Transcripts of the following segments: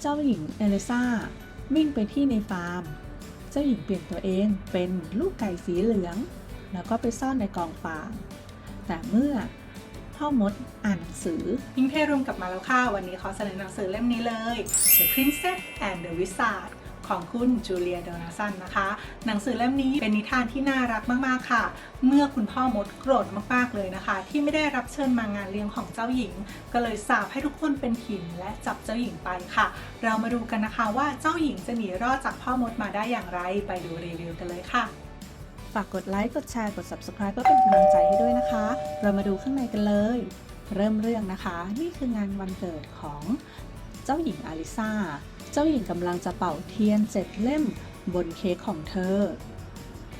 เจ้าหญิงเอลิซาวิ่งไปที่ในฟาร์ม เจ้าหญิงเปลี่ยนตัวเองเป็นลูกไก่สีเหลือง แล้วก็ไปซ่อนในกองฟาง แต่เมื่อพ่อมดอ่านหนังสือ พิงเพรุมกลับมาแล้วค่ะ วันนี้ขอเสนอหนังสือเล่มนี้เลย The Princess and the Wizard ของคุณจูเลียโดนาสันนะคะ หนังสือเล่มนี้เป็นนิทานที่น่ารักมากๆค่ะ เมื่อคุณพ่อมดโกรธมากๆเลยนะคะ ที่ไม่ได้รับเชิญมางานเลี้ยงของเจ้าหญิง ก็เลยสาปให้ทุกคนเป็นหินและจับเจ้าหญิงไปค่ะ เรามาดูกันนะคะว่าเจ้าหญิงจะหนีรอดจากพ่อมดมาได้อย่างไรไปดูรีวิวกันเลยค่ะฝากกดไลค์ กดแชร์ กด subscribe เพื่อเป็นกำลังใจให้ด้วยนะคะ เรามาดูข้างในกันเลย เริ่มเรื่องนะคะ นี่คืองานวันเกิดของเจ้าหญิงอลิซา เจ้าหญิงกำลังจะเป่าเทียนเจ็ดเล่มบนเค้กของเธอ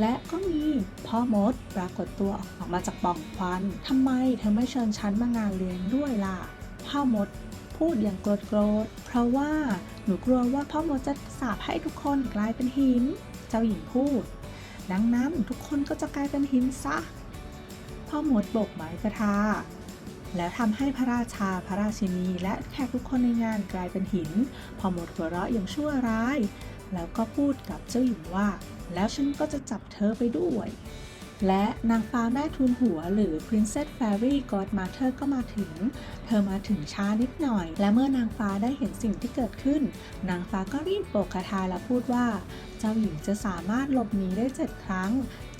และก็มีพ่อมดปรากฏตัวออกมาจากป่องควันทำไมเธอไม่เชิญฉันมางานเลี้ยงด้วยล่ะ พ่อมดพูดอย่างโกรธโกรธๆเพราะว่าหนูกลัวว่าพ่อมดจะสาปให้ทุกคนกลายเป็นหิน เจ้าหญิงพูด ดังนั้นทุกคนก็จะกลายเป็นหินซะ พ่อมดโบกไม้กระทา แล้วทำให้พระราชาพระราชินี และแขกทุกคนในงานกลายเป็นหินพ่อมดหัวเราะอย่างชั่วร้าย แล้วก็พูดกับเจ้าหญิงว่า แล้วฉันก็จะจับเธอไปด้วย และนางฟ้าแม่ทุนหัวหรือ Princess Fairy Godmother ก็มาถึง เธอมาถึงช้านิดหน่อย และเมื่อนางฟ้าได้เห็นสิ่งที่เกิดขึ้น นางฟ้าก็รีบโบกคาถาและพูดว่า เจ้าหญิงจะสามารถหลบหนีได้เจ็ดครั้ง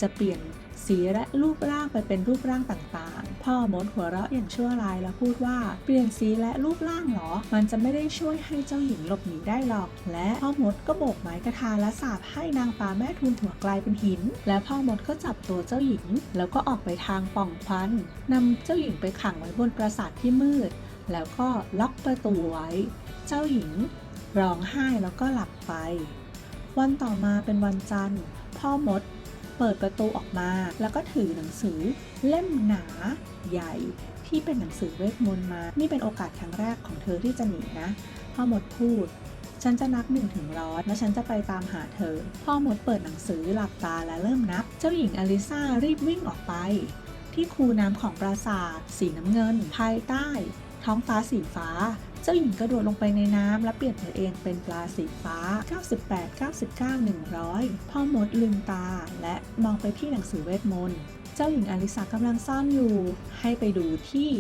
จะเปลี่ยน สีและรูปร่างไปเป็นรูปร่างต่างๆ พ่อมดหัวเราะอย่างชั่วร้ายแล้วพูดว่าเปลี่ยนสีและรูปร่างเหรอ มันจะไม่ได้ช่วยให้เจ้าหญิงหลบหนีได้หรอก และพ่อมดก็โบกไม้กระทาและสาบให้นางฟ้าแม่ทุนหัวกลายเป็นหิน และพ่อมดก็จับตัวเจ้าหญิง แล้วก็ออกไปทางป่องควันนำเจ้าหญิงไปขังไว้บนปราสาทที่มืด แล้วก็ล็อกประตูไว้ เจ้าหญิงร้องไห้แล้วก็หลับไป วันต่อมาเป็นวันจันทร์ พ่อมด เปิดประตูออกมา แล้วก็ถือหนังสือเล่มหนาใหญ่ที่เป็นหนังสือเวทมนต์มา นี่เป็นโอกาสครั้งแรกของเธอที่จะหนีนะ พ่อมดพูด ฉันจะนับหนึ่งถึงร้อยและฉันจะไปตามหาเธอ พ่อมดเปิดหนังสือหลับตาและเริ่มนับ เจ้าหญิงอลิซารีบวิ่งออกไป ที่คูน้ำของปราสาท สีน้ำเงิน ภายใต้ ท้องฟ้าสีฟ้า จ้าหญิงกระโดดลงไปในน้ำและเปลี่ยนตัวเองเป็นปลาสีฟ้า 98 99 100 พ่อมดลืมตา และมองไปที่หนังสือเวทมนต์เจ้าหญิงอลิซากำลังซ่อนอยู่ ให้ไปดูที่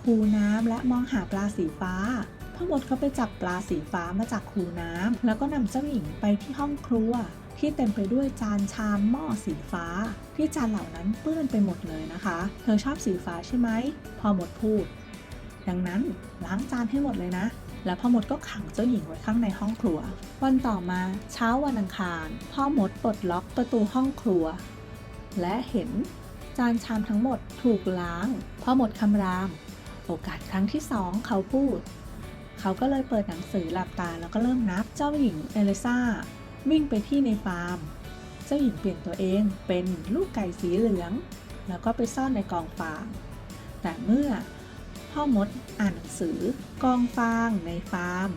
คูน้ำและมองหาปลาสีฟ้าพ่อมดก็ไปจับปลาสีฟ้ามาจากคูน้ำแล้วก็นำเจ้าหญิงไปที่ห้องครัว ที่เต็มไปด้วยจานชามหม้อสีฟ้า ที่จานเหล่านั้นเปื้อนไปหมดเลยนะคะ เธอชอบสีฟ้าใช่ไหมพ่อมดพูด ดังนั้นล้างจานให้หมดเลยนะ แล้วพ่อมดก็ขังเจ้าหญิงไว้ข้างในห้องครัว วันต่อมาเช้าวันอังคาร พ่อมดปลดล็อกประตูห้องครัว และเห็นจานชามทั้งหมดถูกล้าง พ่อมดคำราม โอกาสครั้งที่สองเขาพูด เขาก็เลยเปิดหนังสือหลับตาแล้วก็เริ่มนับเจ้าหญิงเอลิซาวิ่งไปที่ในฟาร์ม เจ้าหญิงเปลี่ยนตัวเองเป็นลูกไก่สีเหลือง แล้วก็ไปซ่อนในกองฟาง แต่เมื่อ พ่อมดอ่านหนังสือกองฟางในฟาร์ม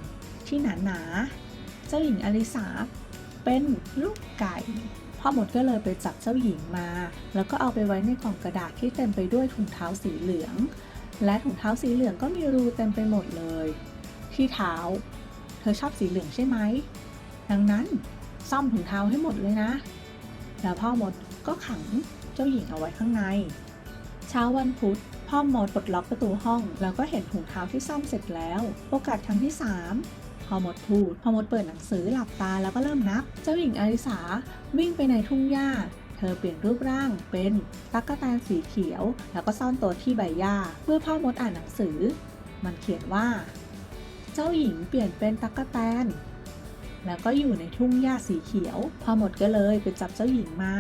ที่หนาหนาๆเจ้าหญิงอลิสาเป็นลูกไก่ พ่อมดก็เลยไปจับเจ้าหญิงมา แล้วก็เอาไปไว้ในกล่องกระดาษที่เต็มไปด้วยถุงเท้าสีเหลือง และถุงเท้าสีเหลืองก็มีรูเต็มไปหมดเลย ที่เท้า เธอชอบสีเหลืองใช่ไหมดังนั้นซ่อมถุงเท้าให้หมดเลยนะ แล้วพ่อมดก็ขังเจ้าหญิงเอาไว้ข้างใน เช้าวันพุธ พ่อมดปลดล็อกประตูห้อง แล้วก็เห็นถุงเท้าที่ซ่อมเสร็จแล้ว โอกาสครั้งที่ 3พ่อมดพูดพ่อมดเปิดหนังสือหลับตาแล้วก็เริ่มนับ เจ้าหญิงอลิสาวิ่งไปในทุ่งหญ้า เธอเปลี่ยนรูปร่างเป็นตั๊กแตนสีเขียว แล้วก็ซ่อนตัวที่ใบหญ้า เมื่อพ่อมดอ่านหนังสือ มันเขียนว่า เจ้าหญิงเปลี่ยนเป็นตั๊กแตนแล้วก็อยู่ในทุ่งหญ้าสีเขียวพ่อมดก็เลยไปจับเจ้าหญิงมา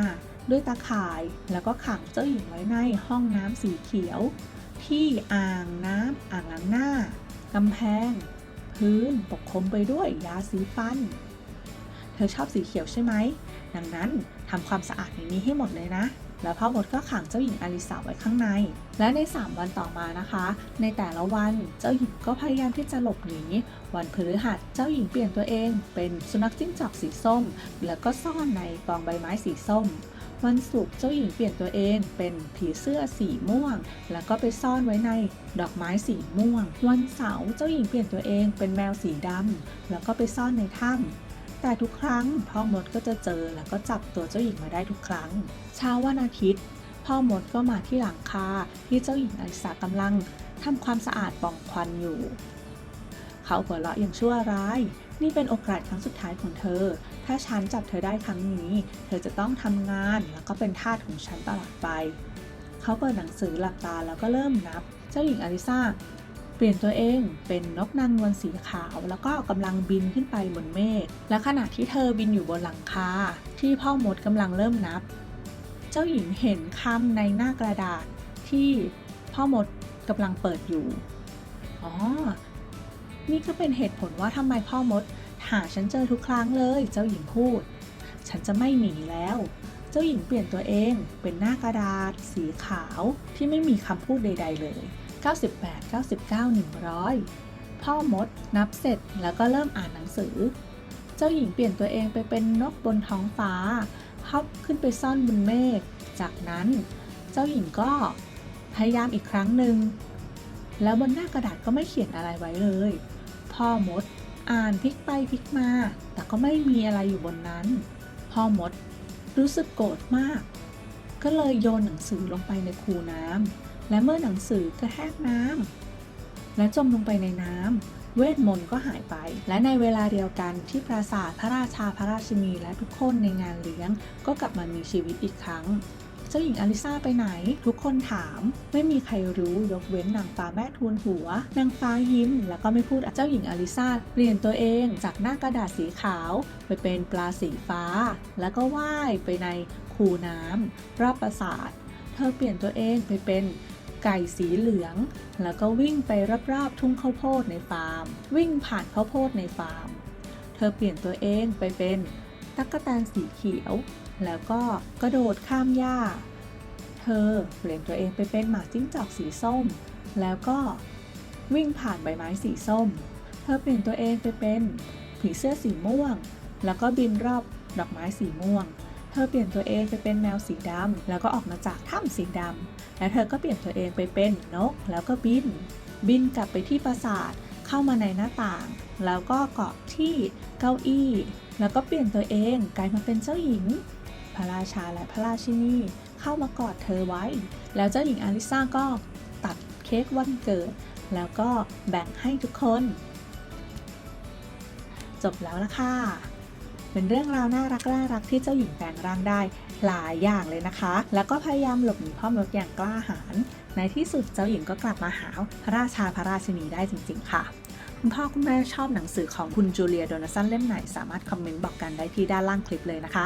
ด้วยตาข่ายแล้วก็ขังเจ้าหญิงไว้ในห้องน้ำสีเขียว ที่อ่างน้ำอ่างล้างหน้ากำแพง พื้นปกคลุมไปด้วยยาสีฟัน เธอชอบสีเขียวใช่ไหม ดังนั้นทำความสะอาดในนี้ให้หมดเลยนะ แล้วพ่อมดก็ขังเจ้าหญิงอลิสาไว้ข้างใน และใน 3 วันต่อมานะคะ ในแต่ละวันเจ้าหญิงก็พยายามที่จะหลบหนี วันพฤหัสเจ้าหญิงเปลี่ยนตัวเอง เป็นสุนัขจิ้งจอกสีส้ม แล้วก็ซ่อนในกองใบไม้สีส้ม วันศุกร์เจ้าหญิงเปลี่ยนตัวเองเป็นผีเสื้อสีม่วง แล้วก็ไปซ่อนไว้ในดอกไม้สีม่วง วันเสาร์เจ้าหญิงเปลี่ยนตัวเองเป็นแมวสีดำแล้วก็ไปซ่อนในถ้ำแต่ทุกครั้งพ่อมดก็จะเจอแล้วก็จับตัวเจ้าหญิงมาได้ทุกครั้ง เช้าวันอาทิตย์ พ่อมดก็มาที่หลังคาที่เจ้าหญิงอลิสากำลังทำความสะอาดป่องควันอยู่ เขาหัวเราะอย่างชั่วร้าย นี่เป็นโอกาสครั้งสุดท้ายของเธอ ถ้าฉันจับเธอได้ครั้งนี้ เธอจะต้องทำงานแล้วก็เป็นทาสของฉันตลอดไป เขาเปิดหนังสือหลับตาแล้วก็เริ่มนับ เจ้าหญิงอลิซาเปลี่ยนตัวเองเป็นนกนางนวลสีขาว แล้วก็กำลังบินขึ้นไปบนเมฆ และขณะที่เธอบินอยู่บนหลังคาที่พ่อมดกำลังเริ่มนับ เจ้าหญิงเห็นคำในหน้ากระดาษที่พ่อมดกำลังเปิดอยู่ อ๋อ นี่ก็เป็นเหตุผลว่าทำไมพ่อมด หาฉันเจอทุกครั้งเลย เจ้าหญิงพูด ฉันจะไม่หนีแล้ว เจ้าหญิงเปลี่ยนตัวเองเป็นหน้ากระดาษ สีขาวที่ไม่มีคำพูดใด ๆ เลย 98 99 100 พ่อมดนับเสร็จแล้วก็เริ่มอ่านหนังสือ เจ้าหญิงเปลี่ยนตัวเองไปเป็นนกบนท้องฟ้าพับขึ้นไปซ่อนบนเมฆ จากนั้น เจ้าหญิงก็พยายามอีกครั้งหนึ่งแล้วบนหน้ากระดาษก็ไม่เขียนอะไรไว้เลย พ่อมด อ่านพลิกไปพลิกมา แต่ก็ไม่มีอะไรอยู่บนนั้น พ่อมดรู้สึกโกรธมาก ก็เลยโยนหนังสือลงไปในคูน้ำและเมื่อหนังสือกระแทกน้ำและจมลงไปในน้ำเวทมนต์ก็หายไป และในเวลาเดียวกันที่ปราสาทพระราชาพระราชินีและทุกคนในงานเลี้ยงก็กลับมามีชีวิตอีกครั้ง เจ้าหญิงอลิซาไปไหน ทุกคนถาม ไม่มีใครรู้ยกเว้นนางฟ้าแม่ทูลหัว นางฟ้ายิ้ม แล้วก็ไม่พูดเจ้าหญิงอลิซาเปลี่ยนตัวเองจากหน้ากระดาษสีขาว ไปเป็นปลาสีฟ้า แล้วก็ว่ายไปในคูน้ำรอบปราสาท เธอเปลี่ยนตัวเองไปเป็นไก่สีเหลือง แล้วก็วิ่งไปรอบๆทุ่งข้าวโพดในฟาร์ม วิ่งผ่านข้าวโพดในฟาร์ม เธอเปลี่ยนตัวเองไปเป็นตั๊กแตนสีเขียว แล้วก็กระโดดข้ามหญ้า เธอเปลี่ยนตัวเองไปเป็นหมาจิ้งจอกสีส้ม แล้วก็วิ่งผ่านใบไม้สีส้ม เธอเปลี่ยนตัวเองไปเป็นผีเสื้อสีม่วง แล้วก็บินรอบดอกไม้สีม่วง เธอเปลี่ยนตัวเองไปเป็นแมวสีดำแล้วก็ออกมาจากถ้ำสีดำ และเธอก็เปลี่ยนตัวเองไปเป็นนก แล้วก็บิน บินกลับไปที่ปราสาท เข้ามาในหน้าต่าง แล้วก็เกาะที่เก้าอี้ แล้วก็เปลี่ยนตัวเองกลายมาเป็นเจ้าหญิง พระราชาและพระราชินีเข้ามากอดเธอไว้ แล้วเจ้าหญิงอลิซาก็ตัดเค้กวันเกิด แล้วก็แบ่งให้ทุกคน จบแล้วละค่ะเป็นเรื่องราวน่ารักน่ารักที่เจ้าหญิงแปลงร่างได้หลายอย่างเลยนะคะ แล้วก็พยายามหลบหนีพ่อมดอย่างกล้าหาญ ในที่สุดเจ้าหญิงก็กลับมาหาพระราชาพระราชินีได้จริง ๆ ค่ะคุณพ่อคุณแม่ชอบหนังสือของคุณจูเลียโดนาสันเล่มไหน สามารถคอมเมนต์บอกกันได้ที่ด้านล่างคลิปเลยนะคะ